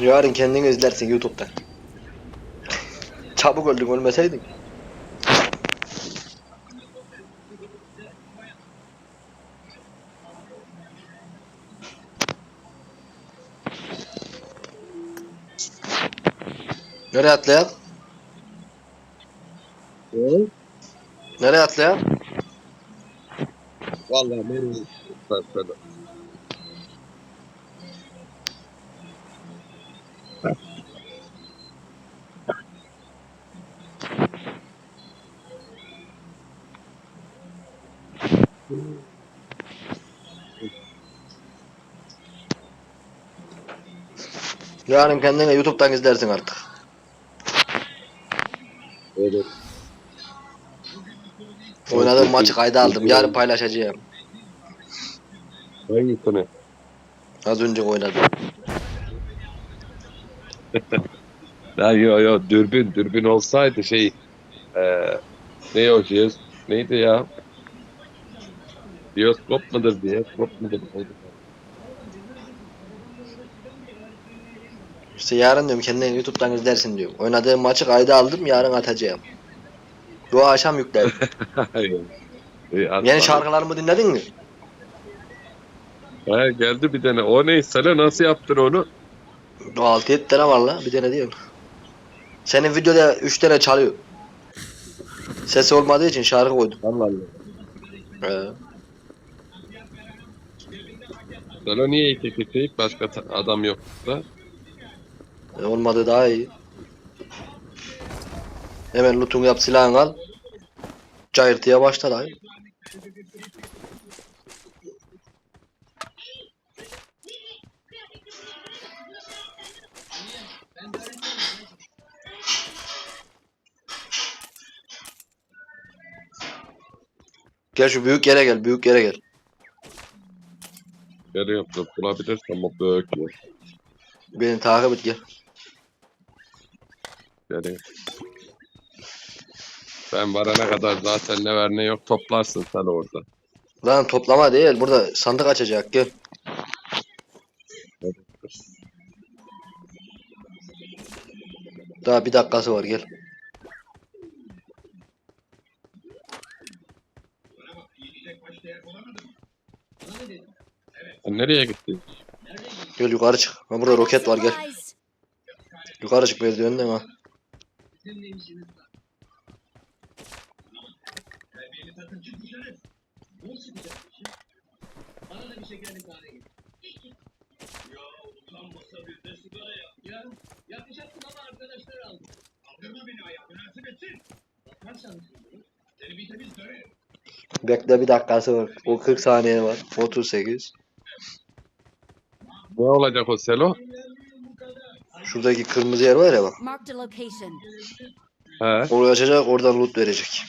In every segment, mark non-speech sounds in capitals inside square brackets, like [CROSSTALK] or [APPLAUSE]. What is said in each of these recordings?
Yarın kendini izlersin YouTube'da. Çabuk öldün ölmeseydin. Nereye atlayak? Nereye atlayak? Vallahi benim Yarın kendine YouTube'dan izlersin artık. Evet. Oynadığım maçı kayda aldım. Yarın paylaşacağım. Hangisini? Az önce oynadım. [LAUGHS] Ya yo yo dürbün dürbün olsaydı şey eee ne o şey neydi ya? Bioskop mudur bioskop mudur? İşte yarın diyorum kendine YouTube'dan izlersin diyorum. Oynadığım maçı kayda aldım. Yarın atacağım. Bu akşam yükledim. İyi, at Yeni şarkılarımı dinledin mi? He, geldi bir tane. O ne? Sana nasıl yaptın onu? O 6-7 tane var la. Bir tane değil. Senin videoda 3 tane çalıyor. Sesi olmadığı için şarkı koydum. Allah Allah. Ee, Sana niye iki kişi başka adam yok da? e, olmadığı daha iyi. Hemen lootunu yap silahını al. Cayırtıya başla dayı. Gel şu büyük yere gel, büyük yere gel. Geliyorum dur bulabilirsem büyük yer. Beni takip et gel. Geliyorum. Ben varana kadar zaten ne var ne yok toplarsın sen orada. Lan toplama değil, burada sandık açacak gel. Daha bir dakikası var gel. Sen nereye gittin? Gel yukarı çık. Ha burada roket var gel. Yukarı çık merdivenden ha. Bekle bir dakikası var. O 40 saniye var. 38. Ne olacak o selo? Şuradaki kırmızı yer var ya bak. Marked a location. He. Orayı açacak oradan loot verecek.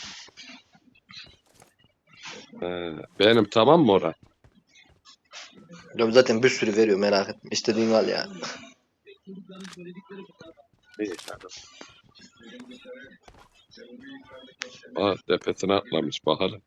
He. Benim tamam mı ora? Ya zaten bir sürü veriyor merak etme. İstediğin al ya. İyi canım. Aa tepesine atlamış bakalım.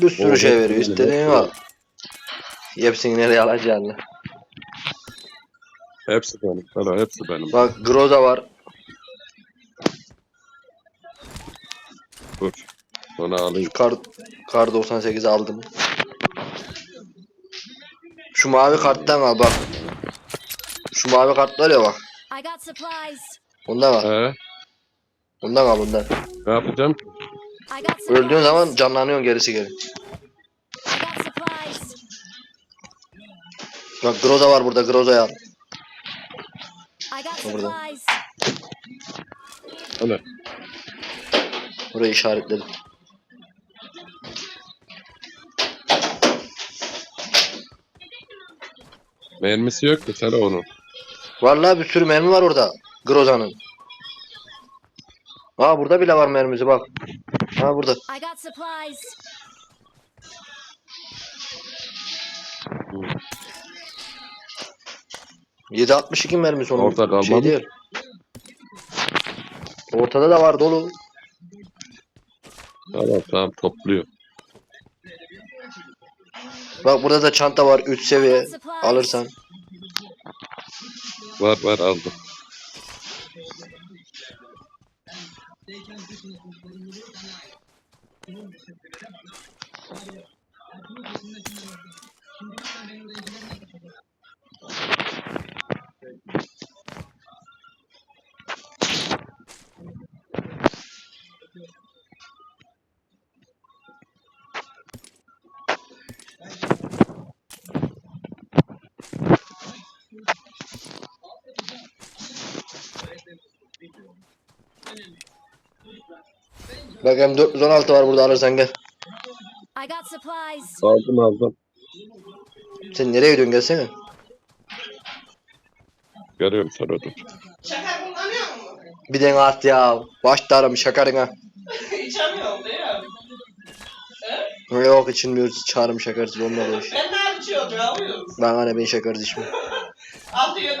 Bir sürü şey veriyor. benim, İstediğin hepsi al. Hepsini nereye alacaksın? Hepsi benim. Selo hepsi benim. Bak Groza var. Alayım. Kar, kar 98 aldım. Şu mavi karttan al bak. Şu mavi kart var ya bak. Ondan al. He. Ondan al bundan. Ne yapacağım? Öldüğün zaman canlanıyorsun gerisi geri. Bak Groza var burada. Groza'yı al. Burada. Öyle. Burayı işaretledim. Mermisi yok ki Selo onun. Vallahi bir sürü mermi var orada. Groza'nın. Aa burada bile var mermisi bak. Ha burada. I got supplies. Hı. 762 mermisi onun. Orada kalmadı. Şey değil. Ortada da var dolu. Tamam tamam topluyor. Bak burada da çanta var 3 seviye. Alırsan. Var var aldım. Bak M416 var burada alırsan gel. I got supplies. Aldım aldım. Sen nereye gidiyorsun gelsene. Görüyorum sen orada. Şeker kullanıyor mu? Bir de at ya. Başlarım şakarına. İçemiyorum değil mi? Yok içilmiyoruz çağırım şakarsız olmadı o iş. Ben ne içiyorum ya? Uyuyorum. Ben hani ben şakarız içmiyorum. Altı yedi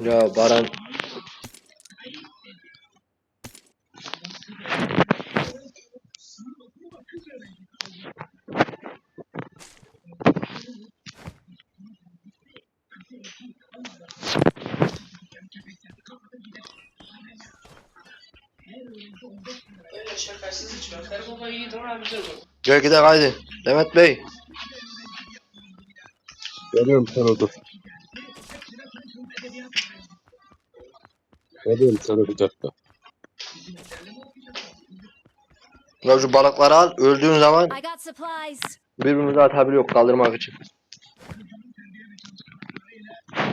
Ya Baran Öyle şekersiz içmiyorum. Her baba yiğit ona bize bu. gel gidelim haydi. Demet Bey. Görüyorum sen orada. Görüyorum seni bir dakika. Ya şu balıkları al. Öldüğün zaman I got supplies. birbirimize atabiliyor kaldırmak için.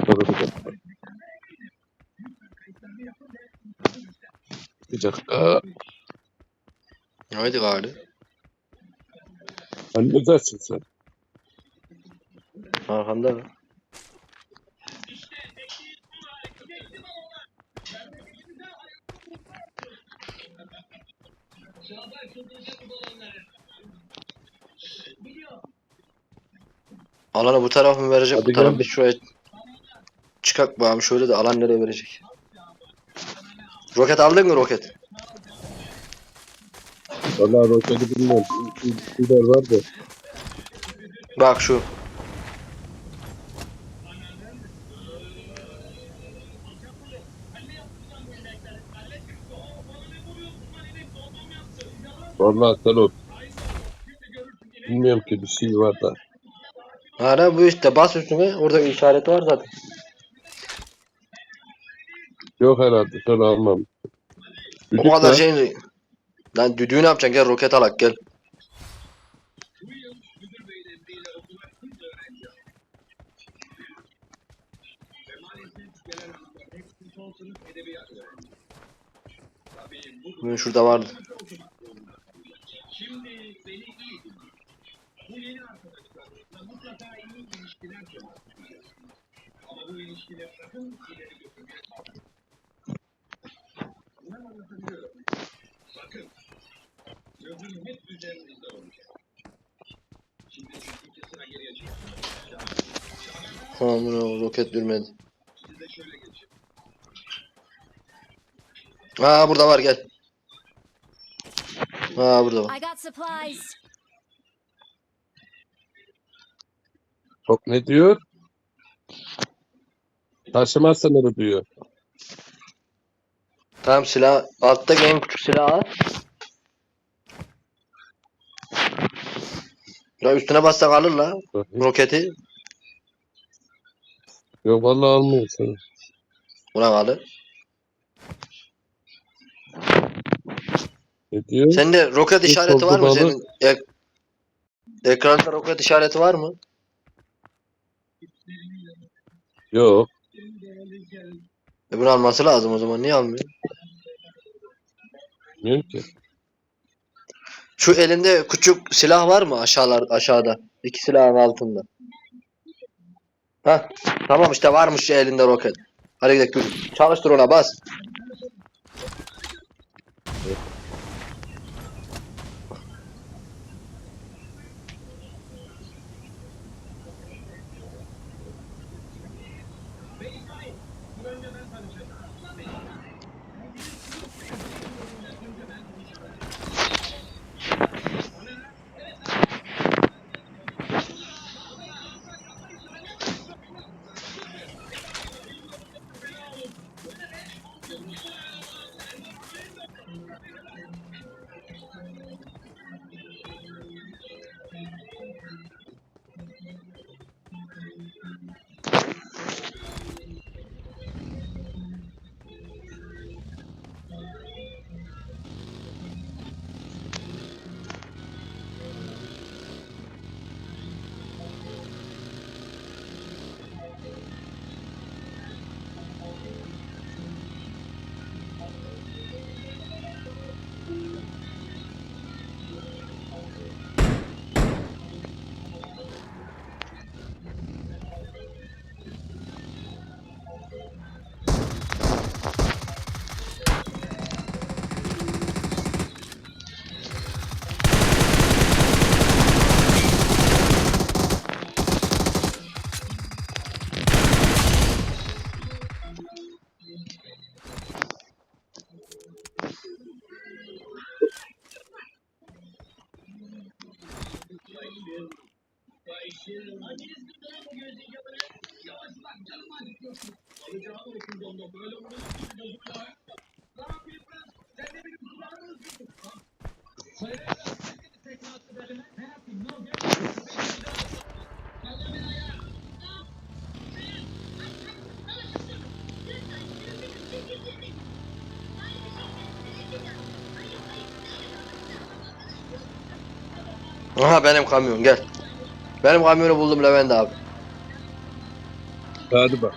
Dur bir dakika. Bir dakika. Haydi gari. Halledersin sen. Arkanda. Alanı bu taraf mı verecek? Hadi bu taraf biz şuraya çıkak bakalım şöyle de alan nereye verecek? Roket aldın mı roket? Valla roketi bilmiyorum. Bir şeyler var da. Bak şu. Valla sen o. Bilmiyorum ki bir şey var da. Hala bu işte bas üstüne orada bir işareti var zaten. Yok herhalde sen almam. O kadar şey. Lan düdüğü ne yapacaksın? Gel roket alak gel. Şurada vardı. Tamam bunu roket durmadı. Aa burada var gel. Aa burada var. I got supplies. Çok ne diyor? Taşıma sınırı diyor. Tamam silah alttaki en küçük silahı al. Ya üstüne bassak alır la roketi. Yok vallahi almıyor seni. Buna alır. Ne diyor? Sende roket Hiç işareti var mı senin? Ek- Ekranda roket işareti var mı? Yok. E bunu alması lazım o zaman. Niye almıyor? Bilmiyorum ki. Şu elinde küçük silah var mı aşağılar aşağıda? İki silahın altında. Ha tamam işte varmış elinde roket. Hadi gidelim. Çalıştır ona bas. Aha benim kamyon gel. Benim kamyonu buldum Levent abi. Hadi bak.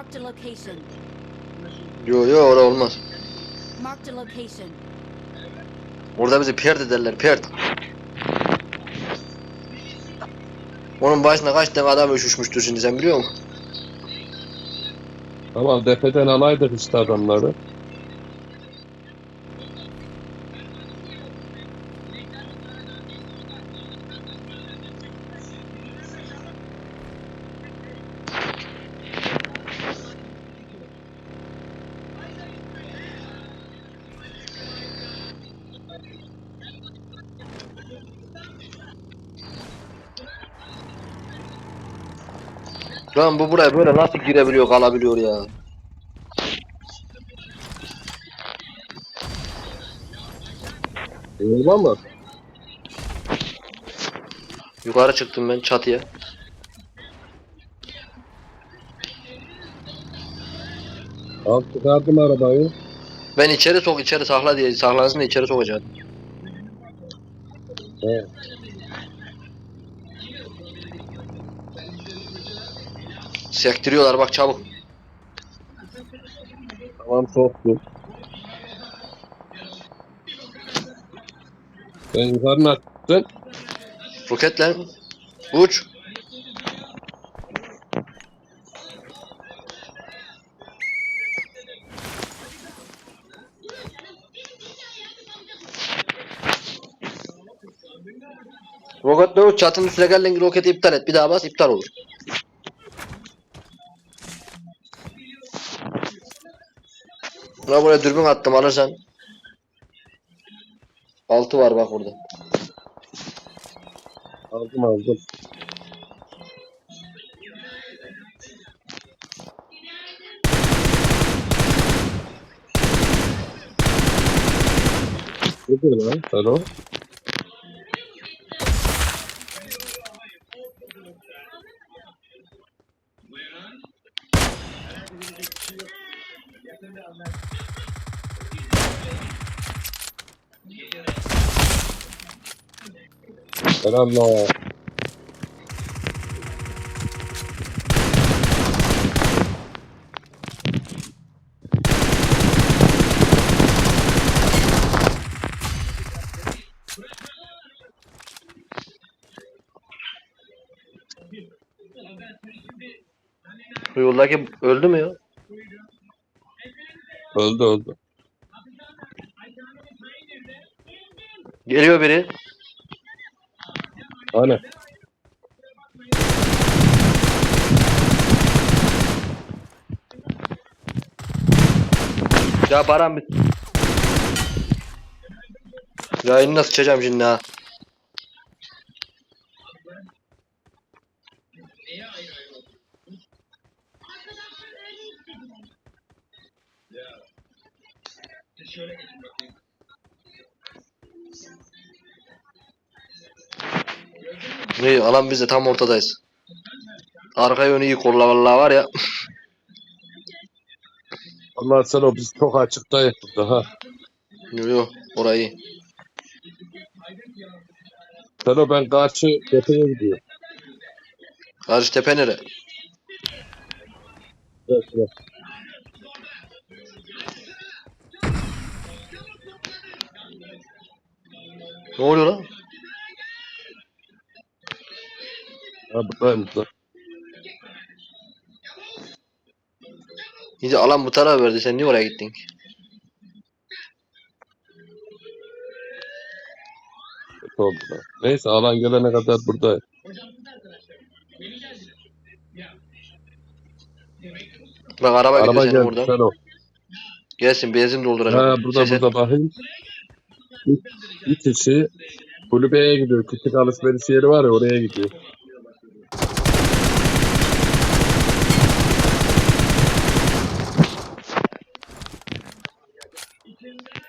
Marked a location. Yo yo orada olmaz. Marked a location. Orada bizi pert ederler pert. Onun başına kaç tane adam üşüşmüştür şimdi sen biliyor musun? Tamam defeden alaydık işte adamları. Lan bu buraya böyle nasıl girebiliyor kalabiliyor ya. Öyle ama. Yukarı çıktım ben çatıya. Al çıkardım arabayı. Ben içeri sok içeri sakla diye saklansın da içeri sokacağım. He. Sektiriyorlar bak çabuk. Tamam soktum. Ben yukarı yaptın? Roketle. Uç. Roketle uç. Çatının üstüne geldiğin roketi iptal et. Bir daha bas iptal olur. Buna buraya dürbün attım alırsan. Altı var bak burada. Aldım aldım. Ne diyor lan? Alo? Selamlar. Bu yoldaki öldü mü ya? Öldü öldü. Geliyor biri. Hani? Ya param bit. Yayını nasıl sıçacağım şimdi ha? Alan biz de tam ortadayız. Arka yönü iyi kolla vallahi var ya. Allah sen o biz çok açıktayız burada ha. Yo yo orayı. Sen o ben karşı tepeye gidiyorum. Karşı tepe nere? Evet, evet. Ne oluyor lan? Burada. İyi de alan bu tarafa verdi sen niye oraya gittin ki? Oldu. Neyse alan gelene kadar buradayım. Bak araba, Araba geldi buradan. sen. Gelsin benzin dolduracağım. Ha burada Ses burada bakayım. Bir, bir kişi kulübeye gidiyor. Küçük alışveriş yeri var ya oraya gidiyor.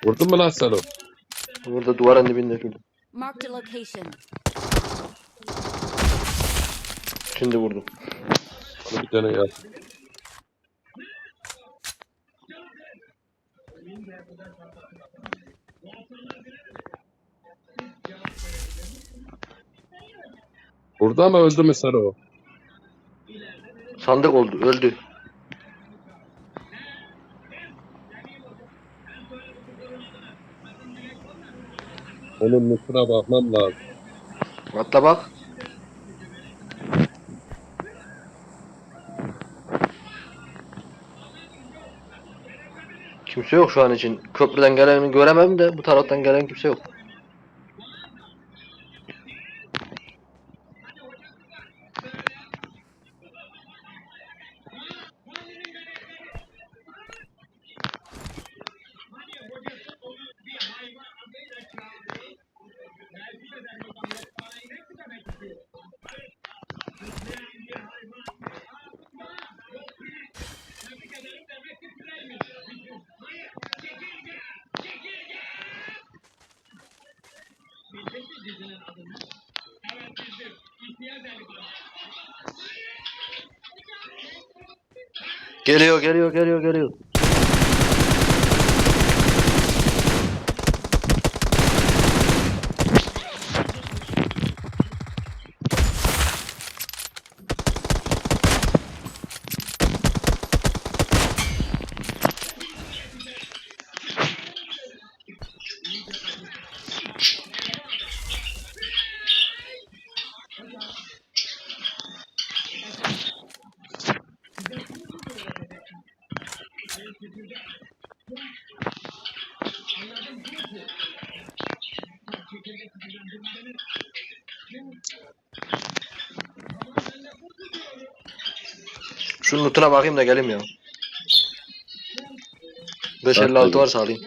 Vurdun mu lan sen o? Burada duvarın dibinde şurada. Marked a location. Şimdi vurdum. Onu bir tane yap. Burada mı öldü mü sen o? Sandık oldu öldü. Onun nusuna bakmam lazım. Atla bak. Kimse yok şu an için. Köprüden geleni göremem de bu taraftan gelen kimse yok. Geliyor geliyor geliyor Şunun lootuna bakayım da geleyim ya. 556 varsa alayım.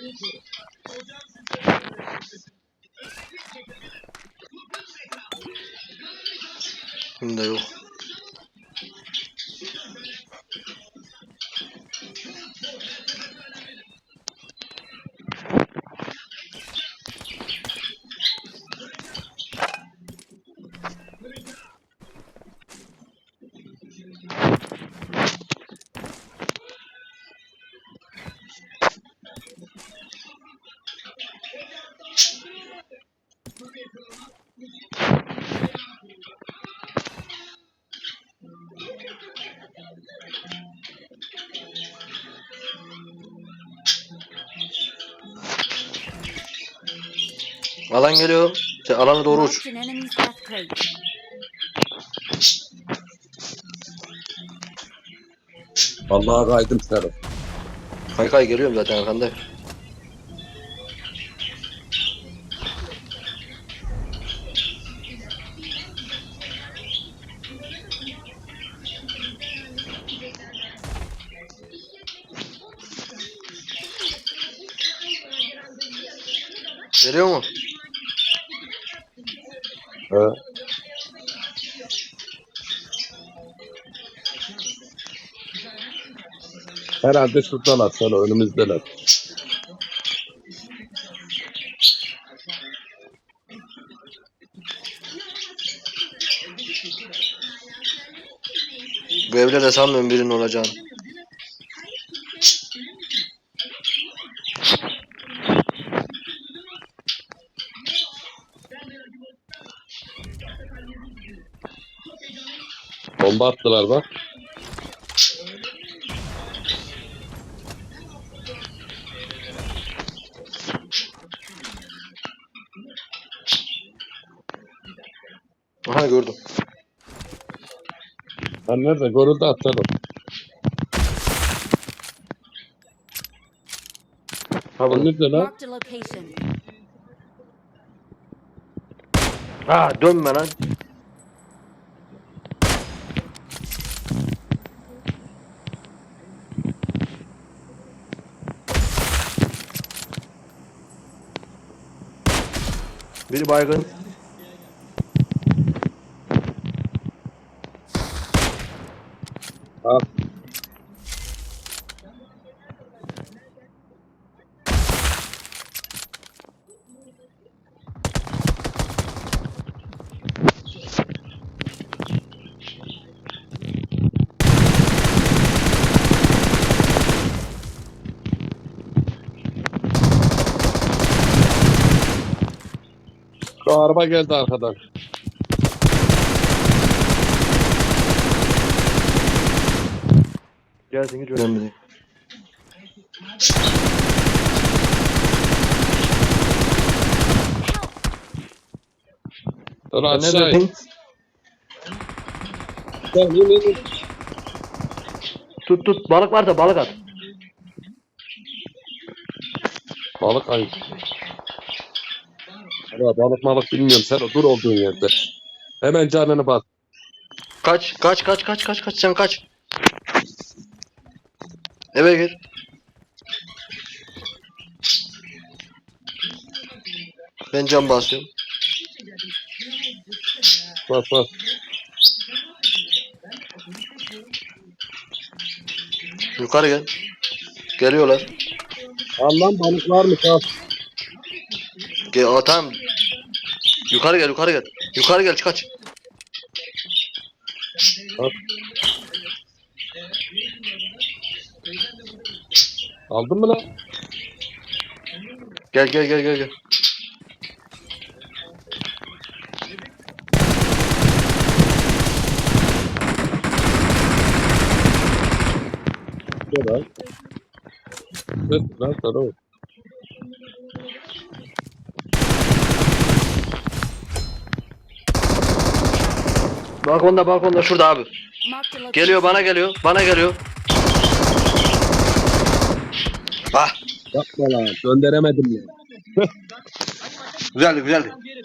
Bunda yok. Alan geliyor. Sen alana doğru uç. Vallahi kaydım sana. Kay kay geliyorum zaten arkanda. Herhalde şuradalar sana önümüzdeler. Bu evde de sanmıyorum birinin olacağını. Bomba attılar bak. Lan nerede? Görüldü atalım. Ha burada. Nerede lan? Marked a location. Ha dönme lan. Biri baygın. Ha. Araba geldi arkadan. Gelsin hiç önemli değil. Dur aşağı in. Gel, in, in, in. Tut tut balık varsa balık at. Balık ay. Ya balık malık bilmiyorum sen dur olduğun yerde. Hemen canını bas. Kaç kaç kaç kaç kaç kaç sen kaç. Eve gir. Ben cam basıyorum. Bas bas. Yukarı gel. Geliyorlar. Al lan balık var mı? Al. Gel, aa, tamam. Yukarı gel yukarı gel. Yukarı gel kaç. Aldın mı lan? Gel gel gel gel gel. Gel lan. Gel lan sana o. Balkonda balkonda şurada abi. Geliyor bana geliyor. Bana geliyor. Ah Yapma lan. Gönderemedim ya. güzeldi güzeldi.